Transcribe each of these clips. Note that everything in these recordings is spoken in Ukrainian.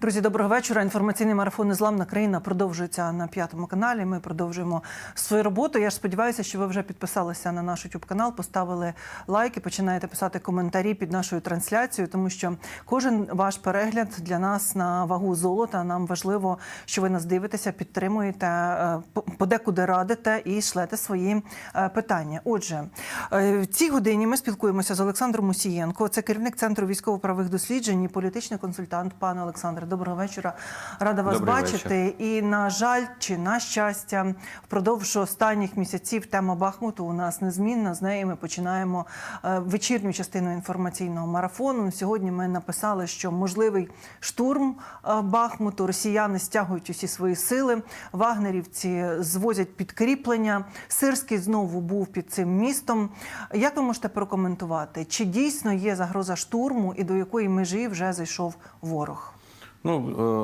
Друзі, доброго вечора. Інформаційний марафон Незламна країна продовжується на п'ятому каналі. Ми продовжуємо свою роботу. Я ж сподіваюся, що ви вже підписалися на наш youtube канал, поставили лайки, починаєте писати коментарі під нашою трансляцією, тому що кожен ваш перегляд для нас на вагу золота. Нам важливо, що ви нас дивитеся, підтримуєте, е, по- подекуди радите і шлете свої е, питання. Отже, е, в цій годині ми спілкуємося з Олександром Мусієнко. Це керівник центру військово-правових досліджень і політичний консультант. Пане Олександре, доброго вечора. Рада вас Добрий бачити. І на жаль, чи на щастя, впродовж останніх місяців тема Бахмуту у нас незмінна. З неї ми починаємо е, вечірню частину інформаційного марафону. Сьогодні ми написали, що можливий штурм е, Бахмуту. Росіяни стягують усі свої сили. Вагнерівці звозять підкріплення. Сирський знову був під цим містом. Як ви можете прокоментувати, чи дійсно є загроза штурму і до якої межі вже зайшов ворог? Ну,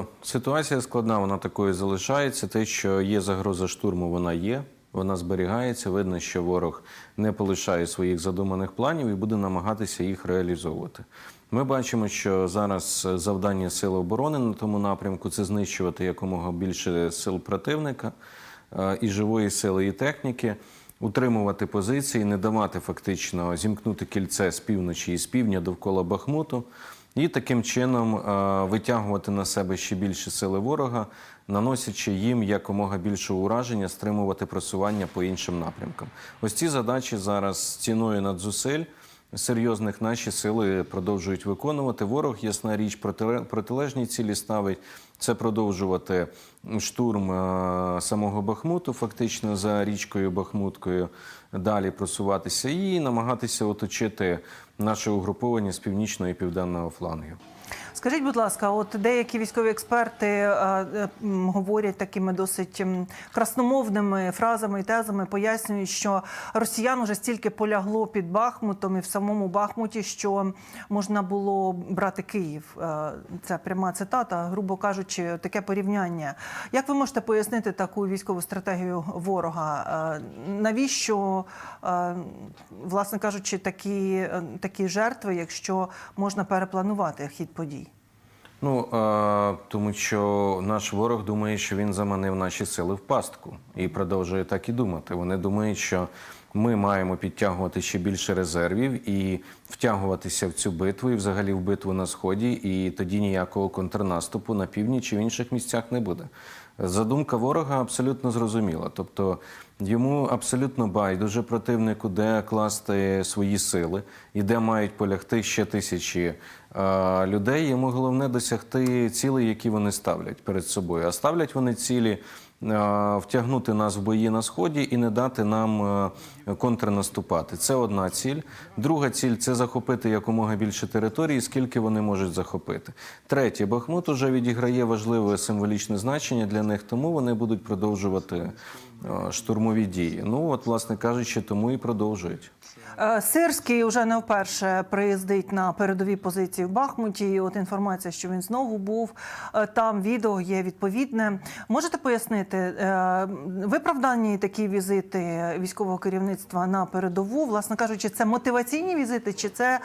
е, ситуація складна, вона такою залишається. Те, що є загроза штурму, вона є. Вона зберігається. Видно, що ворог не полишає своїх задуманих планів і буде намагатися їх реалізовувати. Ми бачимо, що зараз завдання сил оборони на тому напрямку це знищувати якомога більше сил противника е, і живої сили, і техніки. Утримувати позиції, не давати фактично зімкнути кільце з півночі і з півдня довкола Бахмуту, і таким чином е, витягувати на себе ще більше сили ворога, наносячи їм якомога більше ураження, стримувати просування по іншим напрямкам. Ось ці задачі зараз ціною надзусиль серйозних наші сили продовжують виконувати. Ворог, ясна річ, протиле- протилежні цілі ставить. Це продовжувати штурм е, самого Бахмуту, фактично за річкою Бахмуткою, далі просуватися і намагатися оточити наше угруповання з північного і південного флангів. Скажіть, будь ласка, от деякі військові експерти е, е, говорять такими досить красномовними фразами і тезами, пояснюють, що росіян уже стільки полягло під Бахмутом і в самому Бахмуті, що можна було брати Київ. Е, Це пряма цитата, грубо кажучи, таке порівняння. Як ви можете пояснити таку військову стратегію ворога? Навіщо, власне кажучи, такі, такі жертви, якщо можна перепланувати хід подій? Ну а, тому що наш ворог думає, що він заманив наші сили в пастку і продовжує так і думати. Вони думають, що ми маємо підтягувати ще більше резервів і втягуватися в цю битву, і взагалі в битву на сході, і тоді ніякого контрнаступу на півдні чи в інших місцях не буде. Задумка ворога абсолютно зрозуміла. Тобто йому абсолютно байдуже противнику, де класти свої сили і де мають полягти ще тисячі е, людей. Йому головне досягти цілей, які вони ставлять перед собою. А ставлять вони цілі втягнути нас в бої на сході і не дати нам е, контрнаступати. Це одна ціль. Друга ціль це захопити якомога більше території, скільки вони можуть захопити. Третє, Бахмут уже відіграє важливе символічне значення для них, тому вони будуть продовжувати е, штурмові дії. Ну от, власне кажучи, тому і продовжують. Е, Сирський вже не вперше приїздить на передові позиції в Бахмуті. І От інформація, що він знову був е, там. Відео є відповідне. Можете пояснити е, виправдані такі візити військового керівництва на передову? Власне кажучи, це мотиваційні візити, чи це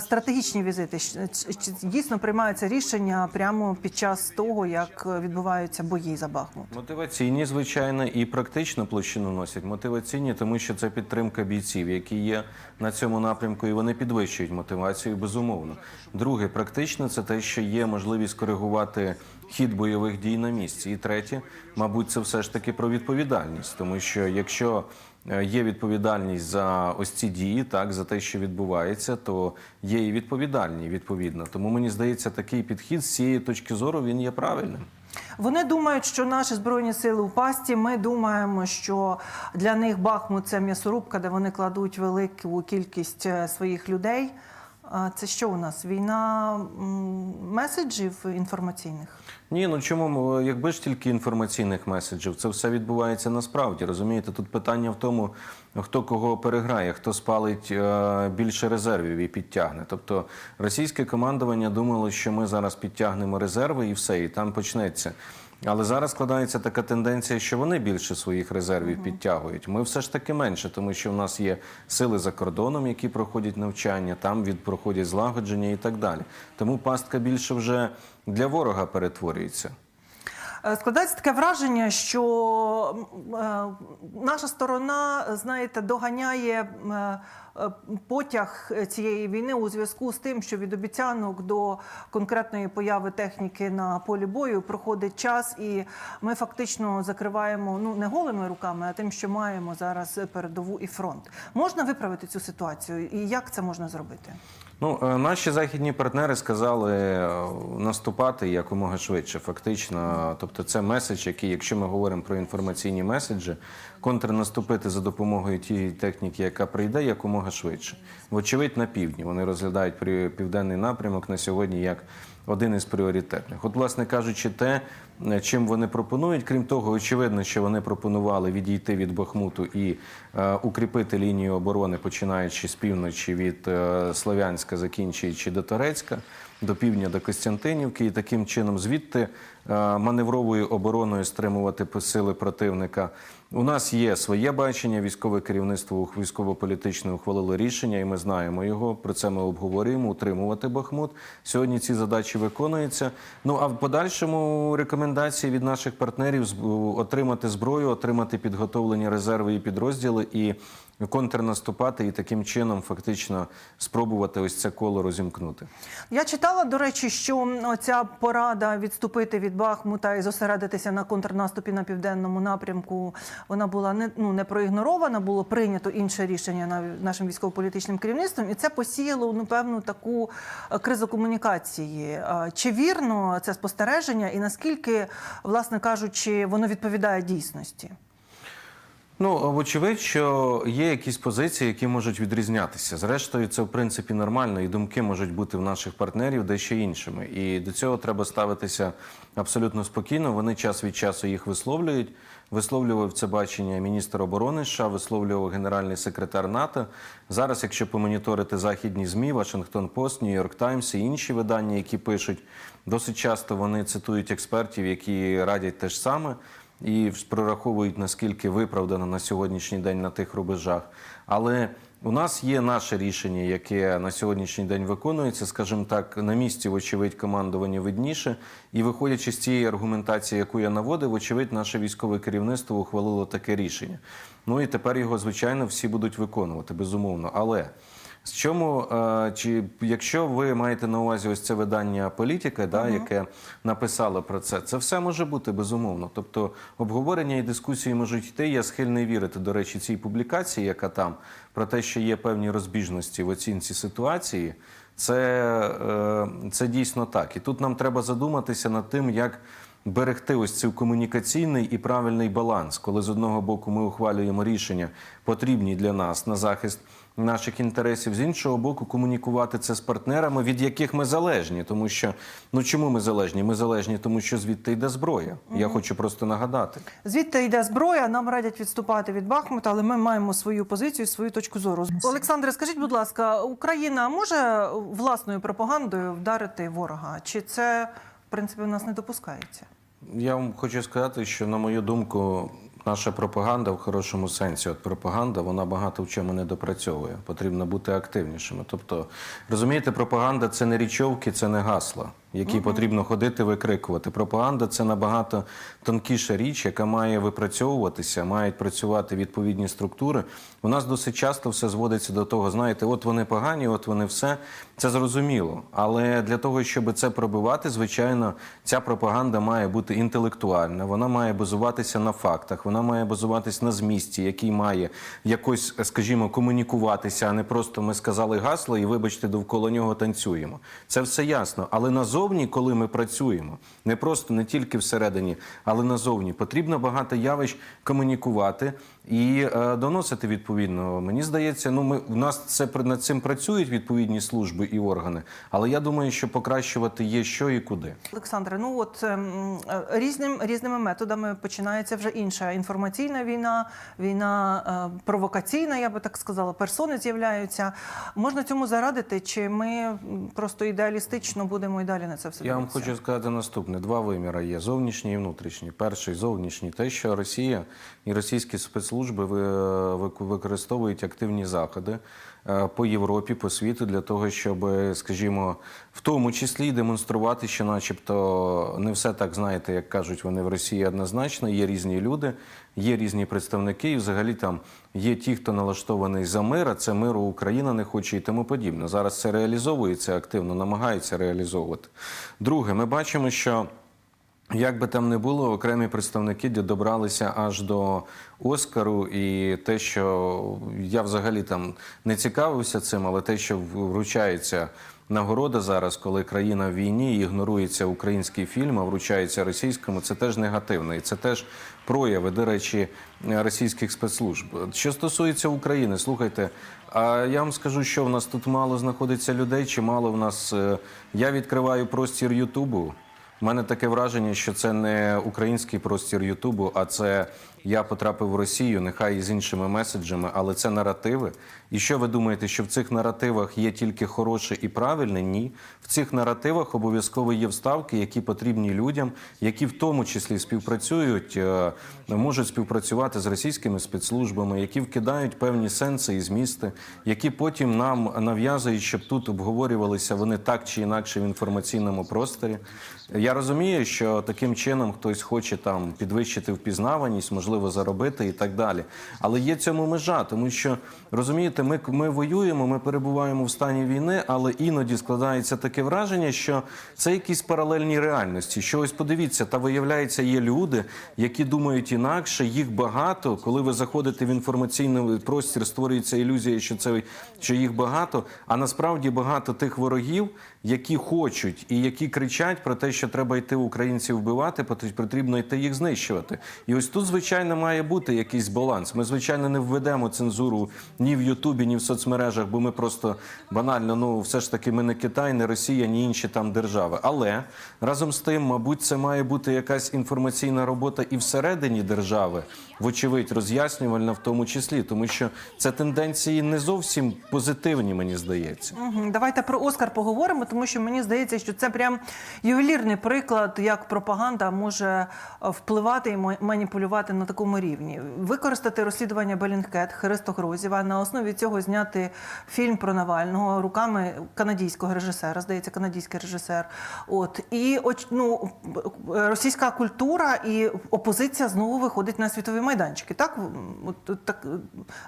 стратегічні візити? Чи дійсно приймаються рішення прямо під час того, як відбуваються бої за Бахмут? Мотиваційні, звичайно, і практично площину носять. Мотиваційні, тому що це підтримка бійців, які є на цьому напрямку, і вони підвищують мотивацію, безумовно. Друге, практично це те, що є можливість коригувати хід бойових дій на місці. І третє, мабуть, це все ж таки про відповідальність, тому що якщо е, є відповідальність за ось ці дії, так за те, що відбувається, то є і відповідальні відповідно. Тому мені здається, такий підхід з цієї точки зору він є правильним. Вони думають, що наші збройні сили у пасті. Ми думаємо, що для них Бахмут це м'ясорубка, де вони кладуть велику кількість е, своїх людей. Це що у нас? Війна меседжів інформаційних? Ні, ну чому якби ж тільки інформаційних меседжів, це все відбувається насправді. Розумієте, тут питання в тому, хто кого переграє, хто спалить е, більше резервів і підтягне. Тобто російське командування думало, що ми зараз підтягнемо резерви і все, і там почнеться Але зараз складається така тенденція, що вони більше своїх резервів підтягують. Ми все ж таки менше, тому що в нас є сили за кордоном, які проходять навчання, там від проходять злагодження і так далі. Тому пастка більше вже для ворога перетворюється. Е, Складається таке враження, що е, наша сторона, знаєте, доганяє е, потяг цієї війни у зв'язку з тим, що від обіцянок до конкретної появи техніки на полі бою проходить час, і ми фактично закриваємо ну не голими руками, а тим, що маємо зараз передову і фронт. Можна виправити цю ситуацію, і як це можна зробити? Ну, е, наші західні партнери сказали е, наступати якомога швидше. Фактично, тобто, це меседж, який, якщо ми говоримо про інформаційні меседжі, контрнаступити за допомогою тієї техніки, яка прийде, якомога швидше. Вочевидь, на півдні вони розглядають південний напрямок на сьогодні як один із пріоритетних. От, власне кажучи, те, е, чим вони пропонують, крім того, очевидно, що вони пропонували відійти від Бахмуту і е, укріпити лінію оборони, починаючи з півночі від е, Слов'янська, закінчуючи до Торецька, до півдня до Костянтинівки, і таким чином звідти маневровою обороною стримувати сили противника. У нас є своє бачення. Військове керівництво військово-політичне ухвалило рішення, і ми знаємо його. Про це ми обговорюємо. Утримувати Бахмут. Сьогодні ці задачі виконуються. Ну а в подальшому рекомендації від наших партнерів отримати зброю, отримати підготовлені резерви і підрозділи і контрнаступати, і таким чином фактично спробувати ось це коло розімкнути. Я читала, до речі, що ця порада відступити від Бахмута і зосередитися на контрнаступі на південному напрямку. Вона була не ну не проігнорована, було прийнято інше рішення на нашим військово-політичним керівництвом, і це посіяло ну певну таку е, кризу комунікації. Е, Чи вірно це спостереження, і наскільки, власне кажучи, воно відповідає дійсності? Ну, вочевидь, що є якісь позиції, які можуть відрізнятися. Зрештою, це в принципі нормально, і думки можуть бути в наших партнерів дещо іншими. І до цього треба ставитися абсолютно спокійно. Вони час від часу їх висловлюють. Висловлював це бачення міністр оборони США, висловлював генеральний секретар НАТО. Зараз, якщо помоніторити західні змі, Вашингтон Пост, Нью-Йорк Таймс і інші видання, які пишуть, досить часто вони цитують експертів, які радять те ж саме і прораховують наскільки виправдано на сьогоднішній день на тих рубежах. Але у нас є наше рішення, яке на сьогоднішній день виконується, скажімо так, на місці, вочевидь, командування видніше. І виходячи з цієї аргументації, яку я наводив, вочевидь, наше військове керівництво ухвалило таке рішення. Ну і тепер його, звичайно, всі будуть виконувати, безумовно. Але з чому, е, чи якщо ви маєте на увазі ось це видання політика, да, яке написало про це, це все може бути безумовно. Тобто обговорення і дискусії можуть йти. Я схильний вірити, до речі, цій публікації, яка там про те, що є певні розбіжності в оцінці ситуації. Це, е, це дійсно так. І тут нам треба задуматися над тим, як берегти ось цей комунікаційний і правильний баланс, коли з одного боку ми ухвалюємо рішення, потрібні для нас на захист наших інтересів, з іншого боку, комунікувати це з партнерами, від яких ми залежні. Тому що ну чому ми залежні? Ми залежні, тому що звідти йде зброя. Я хочу просто нагадати. Звідти йде зброя, нам радять відступати від Бахмута, але ми маємо свою позицію, свою точку зору. Олександре, скажіть, будь ласка, Україна може власною пропагандою вдарити ворога? Чи це в принципі у нас не допускається? Я вам хочу сказати, що на мою думку, наша пропаганда в хорошому сенсі, от пропаганда, вона багато в чому не допрацьовує. Потрібно бути активнішими. Тобто, розумієте, пропаганда це не річовки, це не гасла, які потрібно ходити викрикувати. Пропаганда це набагато тонкіша річ, яка має випрацьовуватися, мають працювати відповідні структури. У нас досить часто все зводиться до того, знаєте, от вони погані, от вони все. Це зрозуміло. Але для того, щоб це пробивати, звичайно, ця пропаганда має бути інтелектуальна, вона має базуватися на фактах, вона має базуватися на змісті, який має якось, скажімо, комунікуватися, а не просто ми сказали гасло і, вибачте, довкола нього танцюємо. Це все ясно. Але назовні, коли ми працюємо, не просто не тільки всередині, але назовні, потрібно багато явищ комунікувати і е, доносити відповідно. Мені здається, ну ми в нас це над цим працюють відповідні служби і органи, але я думаю, що покращувати є що і куди. Олександре, ну от ем, е, різним різними методами починається вже інша інформаційна війна, війна е, провокаційна, я би так сказала. Персони з'являються. Можна цьому зарадити, чи ми просто ідеалістично будемо і далі на це все Я вам хочу сказати наступне: два виміри є: зовнішній і внутрішній. Перший зовнішній, те, що Росія і російські спецслужби ви- використовують активні заходи. е, по Європі, по світу для того, щоб, скажімо, в тому числі демонструвати, що, начебто, не все так знаєте, як кажуть вони в Росії однозначно. Є різні люди, є різні представники, і взагалі там є ті, хто налаштований за мир, а це миру Україна не хоче і тому подібне. Зараз це реалізовується активно, намагаються реалізовувати. Друге, ми бачимо, що. Як би там не було, окремі представники добралися аж до Оскару, і те, що я взагалі там не цікавився цим, але те, що вручається нагорода зараз, коли країна в війні ігнорується український фільм, а вручається російському, це теж негативно. І це теж прояви, до речі, російських спецслужб. Що стосується України, слухайте. А я вам скажу, що в нас тут мало знаходиться людей, чи мало в нас. е, Я відкриваю простір Ютубу. Мене таке враження, що це не український простір Ютубу, а це я потрапив в Росію, нехай і з іншими меседжами, але це наративи. І що ви думаєте, що в цих наративах є тільки хороше і правильне? Ні. В цих наративах обов'язково є вставки, які потрібні людям, які в тому числі співпрацюють, е, можуть співпрацювати з російськими спецслужбами, які вкидають певні сенси і змісти, які потім нам нав'язують, щоб тут обговорювалися вони так чи інакше в інформаційному просторі. Я розумію, що таким чином хтось хоче там підвищити впізнаваність, можливо, заробити і так далі. Але є цьому межа, тому що розумієте, ми, ми воюємо, ми перебуваємо в стані війни, але іноді складається таке враження, що це якісь паралельні реальності. Що ось подивіться, та виявляється, є люди, які думають інакше, їх багато. Коли ви заходите в інформаційний простір, створюється ілюзія, що це що їх багато. А насправді багато тих ворогів, які хочуть і які кричать про те, що треба йти українців вбивати, пот- потрібно йти їх знищувати. І ось тут, звичайно, має бути якийсь баланс. Ми, звичайно, не введемо цензуру ні в Ютубі, ні в соцмережах, бо ми просто банально, ну все ж таки, ми не Китай, не Росія, ні інші там держави. Але разом з тим, мабуть, це має бути якась інформаційна робота і всередині держави, вочевидь, роз'яснювальна в тому числі, тому що це тенденції не зовсім позитивні, мені здається. Давайте про Оскар поговоримо, тому що мені здається, що це прям ювелірний приклад, як пропаганда може е, впливати і ма- маніпулювати на такому рівні. Використати розслідування Белінгкет Христо Грозєва на основі цього зняти фільм про Навального руками канадійського режисера, здається, канадійський режисер. От і ну, російська культура і опозиція знову виходить на світові майданчики. Так, от так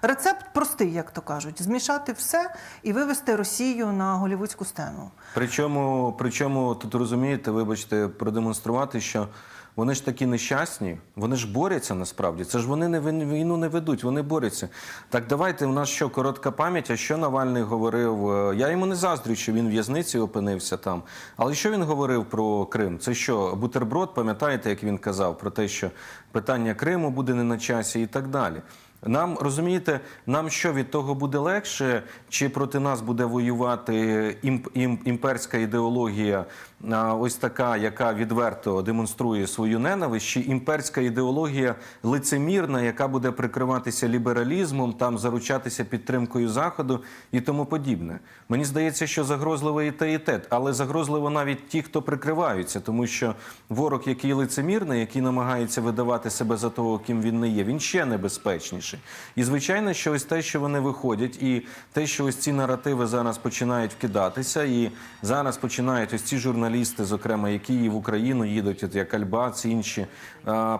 рецепт простий, як то кажуть, змішати все і вивести Росію на голівудську сцену. Причому, причому тут розумієте, вибачте, продемонструвати, що вони ж такі нещасні, вони ж борються насправді. Це ж вони не війну не ведуть, вони борються. Так давайте у нас що коротка пам'ять. А що Навальний говорив? Е, Я йому не заздрю, що він в в'язниці опинився там. Але що він говорив про Крим? Це що бутерброд? Пам'ятаєте, як він казав про те, що питання Криму буде не на часі і так далі. Нам розумієте, нам що від того буде легше, чи проти нас буде воювати імп, імп, імперська ідеологія, ось така, яка відверто демонструє свою ненависть, чи імперська ідеологія лицемірна, яка буде прикриватися лібералізмом, там заручатися підтримкою заходу і тому подібне. Мені здається, що загрозливо і те, і те, але загрозливо навіть ті, хто прикриваються, тому що ворог, який лицемірний, який намагається видавати себе за того, ким він не є, він ще небезпечніший. І звичайно, що ось те, що вони виходять, і те, що ось ці наративи зараз починають вкидатися, і зараз починають ось ці журналісти, зокрема, які в Україну їдуть, от як Альбац, інші,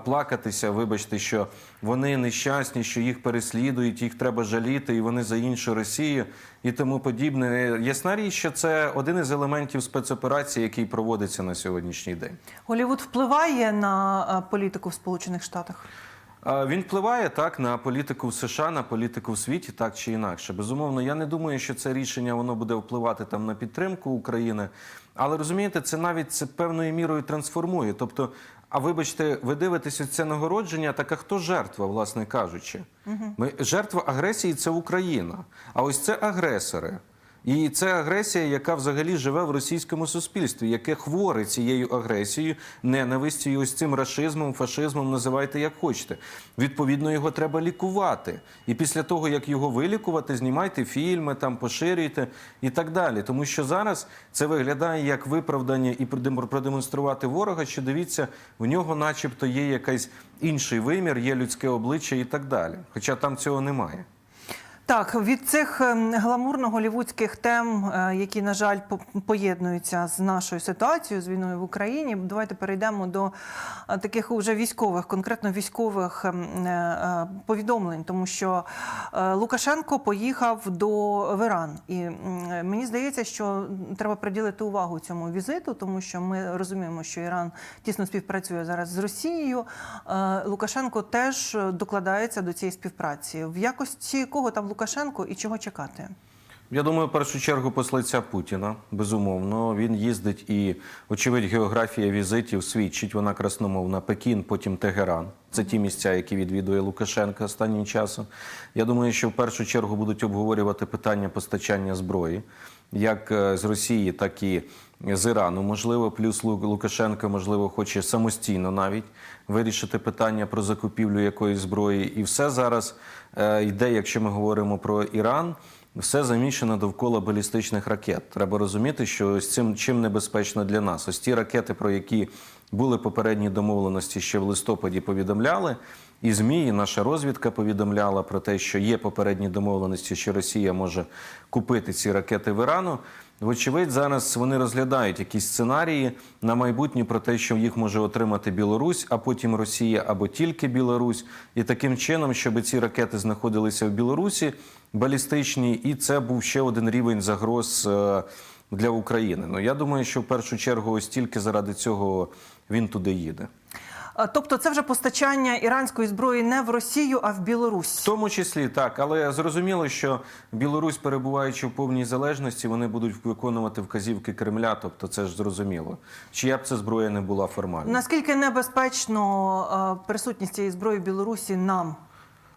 плакатися. Вибачте, що вони нещасні, що їх переслідують, їх треба жаліти, і вони за іншу Росію і тому подібне. Ясна річ, що це один із елементів спецоперації, який проводиться на сьогоднішній день. Голівуд впливає на політику в Сполучених Штатах. Він впливає так на політику в США, на політику в світі, так чи інакше. Безумовно, я не думаю, що це рішення воно буде впливати там на підтримку України. Але розумієте, це навіть це певною мірою трансформує. Тобто, А вибачте, ви дивитеся це нагородження, так а хто жертва, власне кажучи? Ми, жертва агресії це Україна. А ось це агресори. І це агресія, яка взагалі живе в російському суспільстві, яке хворе цією агресією, ненавистю, і ось цим рашизмом, фашизмом, називайте як хочете. Відповідно, його треба лікувати. І після того, як його вилікувати, знімайте фільми, там поширюйте і так далі. Тому що зараз це виглядає як виправдання і продем- продемонструвати ворога, що дивіться, в нього, начебто, є якийсь інший вимір, є людське обличчя і так далі. Хоча там цього немає. Так, від цих ем, гламурно-голівудських тем, е, які, на жаль, по- поєднуються з нашою ситуацією, з війною в Україні, давайте перейдемо до е, таких уже військових, конкретно військових ем, е, повідомлень, тому що Лукашенко поїхав до в Іран. І мені здається, що треба приділити увагу цьому візиту, тому що ми розуміємо, що Іран тісно співпрацює зараз з Росією. Лукашенко теж докладається до цієї співпраці. В якості кого там Лукашенко і чого чекати? Я думаю, в першу чергу послиця Путіна, безумовно. Він їздить і, очевидь, географія візитів свідчить. Вона красномовна. Пекін, потім Тегеран. Це ті місця, які відвідує Лукашенко останнім часом. Я думаю, що в першу чергу будуть обговорювати питання постачання зброї, як е, з Росії, так і з Ірану. Можливо, плюс Лу- Лукашенко, можливо, хоче самостійно навіть вирішити питання про закупівлю якоїсь зброї. І все зараз е, йде, якщо ми говоримо про Іран. Все замішано довкола балістичних ракет. Треба розуміти, що ось цим чим небезпечно для нас. Ось ті ракети, про які були попередні домовленості ще в листопаді, повідомляли. І ЗМІ, і наша розвідка повідомляла про те, що є попередні домовленості, що Росія може купити ці ракети в Ірану. Вочевидь, зараз вони розглядають якісь сценарії на майбутнє про те, що їх може отримати Білорусь, а потім Росія або тільки Білорусь, і таким чином, щоб ці ракети знаходилися в Білорусі балістичні, і це був ще один рівень загроз е, для України. Ну я думаю, що в першу чергу ось тільки заради цього він туди їде. Тобто, це вже постачання іранської зброї не в Росію, а в Білорусь. В тому числі так, але зрозуміло, що Білорусь, перебуваючи в повній залежності, вони будуть виконувати вказівки Кремля. Тобто, це ж зрозуміло. Чия б це зброя не була формальна. Наскільки небезпечно е, присутність цієї зброї в Білорусі нам?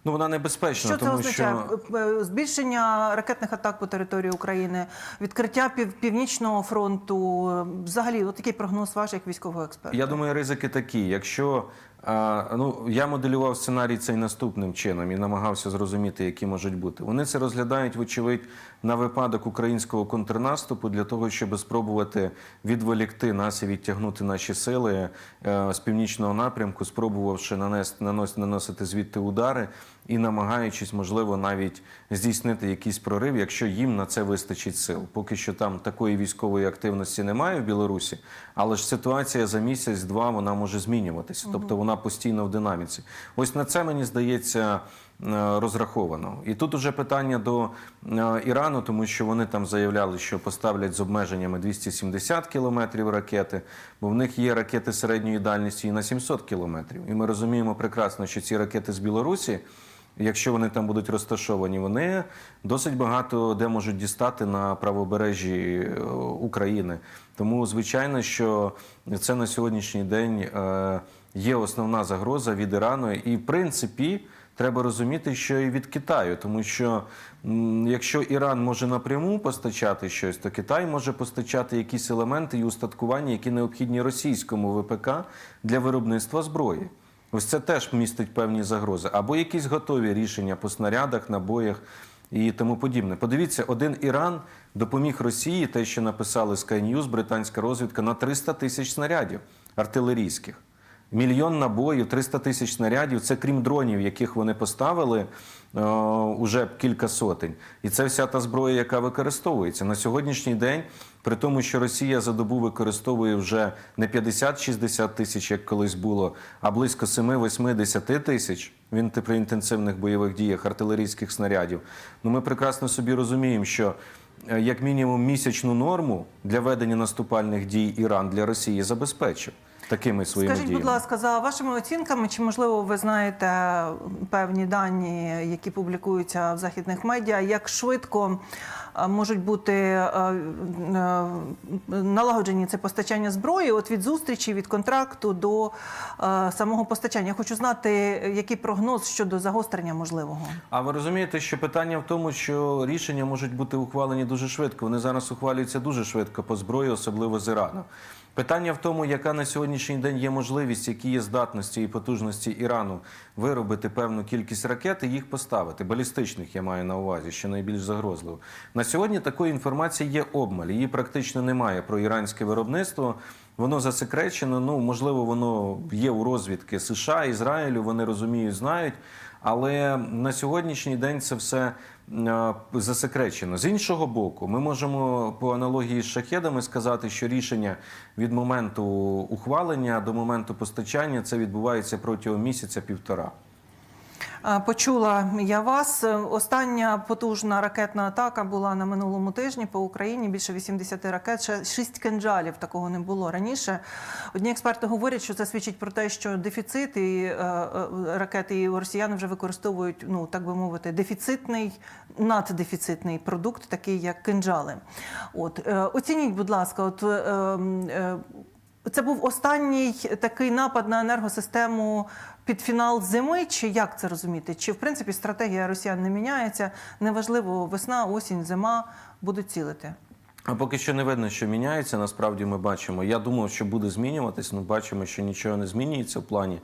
Ну вона небезпечна, Що це тому означає? що Е, Збільшення ракетних атак по території України, відкриття пів, північного фронту. е, Взагалі, от який прогноз ваш як військового експерта? Я думаю, ризики такі. Якщо а, ну я моделював сценарій цей наступним чином і намагався зрозуміти, які можуть бути. Вони це розглядають, вочевидь, на випадок українського контрнаступу для того, щоб спробувати відволікти нас і відтягнути наші сили е, з північного напрямку, спробувавши нанести нанос, наносити звідти удари і намагаючись, можливо, навіть здійснити якийсь прорив, якщо їм на це вистачить сил. Поки що там такої військової активності немає в Білорусі, але ж ситуація за місяць-два вона може змінюватися, тобто вона постійно в динаміці. Ось на це мені здається. е, Розраховано, і тут уже питання до е, Ірану, тому що вони там заявляли, що поставлять з обмеженнями 270 кілометрів ракети, бо в них є ракети середньої дальності і на 700 кілометрів. І ми розуміємо прекрасно, що ці ракети з Білорусі якщо вони там будуть розташовані, вони досить багато де можуть дістати на правобережжі е, України. Тому, звичайно, що це на сьогоднішній день е, є основна загроза від Ірану. І, в принципі, треба розуміти, що і від Китаю, тому що якщо Іран може напряму постачати щось, то Китай може постачати якісь елементи і устаткування, які необхідні російському ВПК для виробництва зброї. Ось це теж містить певні загрози. Або якісь готові рішення по снарядах, набоях і тому подібне. Подивіться, один Іран допоміг Росії, те, що написали Sky News, британська розвідка, на 300 тисяч снарядів артилерійських. Мільйон набоїв, 300 тисяч снарядів. Це крім дронів, яких вони поставили е, уже кілька сотень. І це вся та зброя, яка використовується на сьогоднішній день. При тому, що Росія за добу використовує вже не 50-60 тисяч, як колись було, а близько 7-8-10 тисяч він при інтенсивних бойових діях артилерійських снарядів. Ну ми прекрасно собі розуміємо, що е, як мінімум місячну норму для ведення наступальних дій Іран для Росії забезпечив. Такими своїми Скажіть, діями. будь ласка, за вашими оцінками, чи можливо ви знаєте певні дані, які публікуються в західних медіа, як швидко е, можуть бути е, е, налагоджені це постачання зброї, от від зустрічі, від контракту до е, самого постачання? Я хочу знати, який прогноз щодо загострення можливого. А ви розумієте, що питання в тому, що рішення можуть бути ухвалені дуже швидко. Вони зараз ухвалюються дуже швидко по зброї, особливо з Ірану. Питання в тому, яка на сьогоднішній день є можливість, які є здатності і потужності Ірану виробити певну кількість ракет і їх поставити. Балістичних я маю на увазі, що найбільш загрозливо. На сьогодні такої інформації є обмаль. Її практично немає про іранське виробництво. Воно засекречено. Ну можливо, воно є у розвідки США, Ізраїлю. Вони розуміють, знають. Але на сьогоднішній день це все е, засекречено. З іншого боку, ми можемо по аналогії з шахедами сказати, що рішення від моменту ухвалення до моменту постачання це відбувається протягом місяця-півтора. Почула я вас. Остання потужна ракетна атака була на минулому тижні по Україні. Більше 80 ракет, ще 6 кинджалів. Такого не було раніше. Одні експерти говорять, що це свідчить про те, що дефіцит і е, е, ракети і росіяни вже використовують, ну так би мовити, дефіцитний, наддефіцитний продукт, такий як кинджали. От е, оцініть, будь ласка, от. Це був останній такий напад на енергосистему під фінал зими, чи як це розуміти? Чи в принципі стратегія росіян не міняється? Неважливо, весна, осінь, зима будуть цілити. А поки що не видно, що міняється. Насправді ми бачимо. Я думав, що буде змінюватись. але бачимо, що нічого не змінюється в плані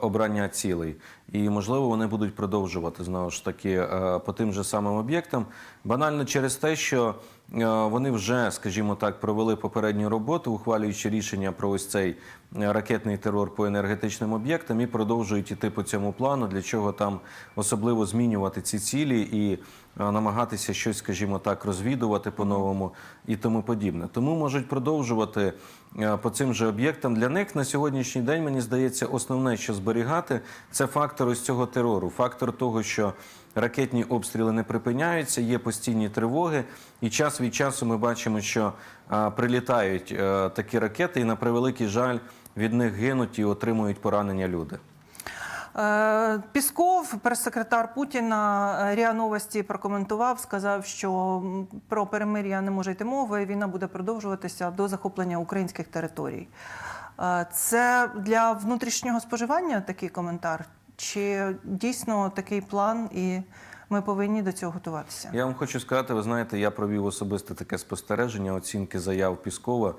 обрання цілей. І можливо вони будуть продовжувати знову ж таки е, по тим же самим об'єктам. Банально через те, що вони вже, скажімо так, провели попередню роботу, ухвалюючи рішення про ось цей е, ракетний терор по енергетичним об'єктам і продовжують іти по цьому плану, для чого там особливо змінювати ці цілі і е, намагатися щось, скажімо так, розвідувати по-новому і тому подібне. Тому можуть продовжувати е, по цим же об'єктам. Для них на сьогоднішній день, мені здається, основне, що зберігати, це фактор ось цього терору, фактор того, що ракетні обстріли не припиняються, є постійні тривоги, і час від часу ми бачимо, що а, прилітають е, такі ракети, і на превеликий жаль від них гинуть і отримують поранення люди. Е, Пісков, прес-секретар Путіна, е, РІА Новості прокоментував, сказав, що про перемир'я не може йти мови. Війна буде продовжуватися до захоплення українських територій. Е, Це для внутрішнього споживання такий коментар? Чи дійсно такий план, і ми повинні до цього готуватися? Я вам хочу сказати, ви знаєте, я провів особисте таке спостереження, оцінки заяв Піскова.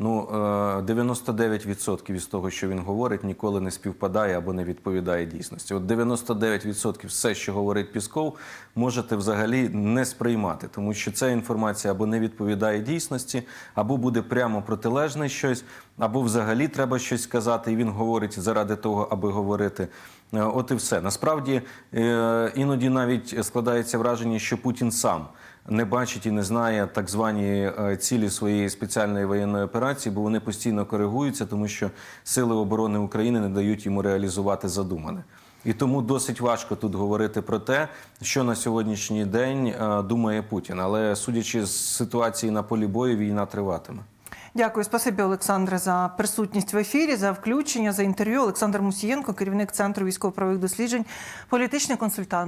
Ну, е, 99% із того, що він говорить, ніколи не співпадає або не відповідає дійсності. От 99% все, що говорить Пісков, можете взагалі не сприймати, тому що ця інформація або не відповідає дійсності, або буде прямо протилежне щось, або взагалі треба щось сказати, і він говорить заради того, аби говорити. Е, От і все. Насправді е, іноді навіть складається враження, що Путін сам не бачить і не знає так звані е, цілі своєї спеціальної воєнної операції, бо вони постійно коригуються, тому що сили оборони України не дають йому реалізувати задумане. І тому досить важко тут говорити про те, що на сьогоднішній день думає Путін. Але судячи з ситуації на полі бою, війна триватиме. Дякую, спасибі, Олександре, за присутність в ефірі, за включення, за інтерв'ю. Олександр Мусієнко, керівник центру військово-правових досліджень, політичний консультант.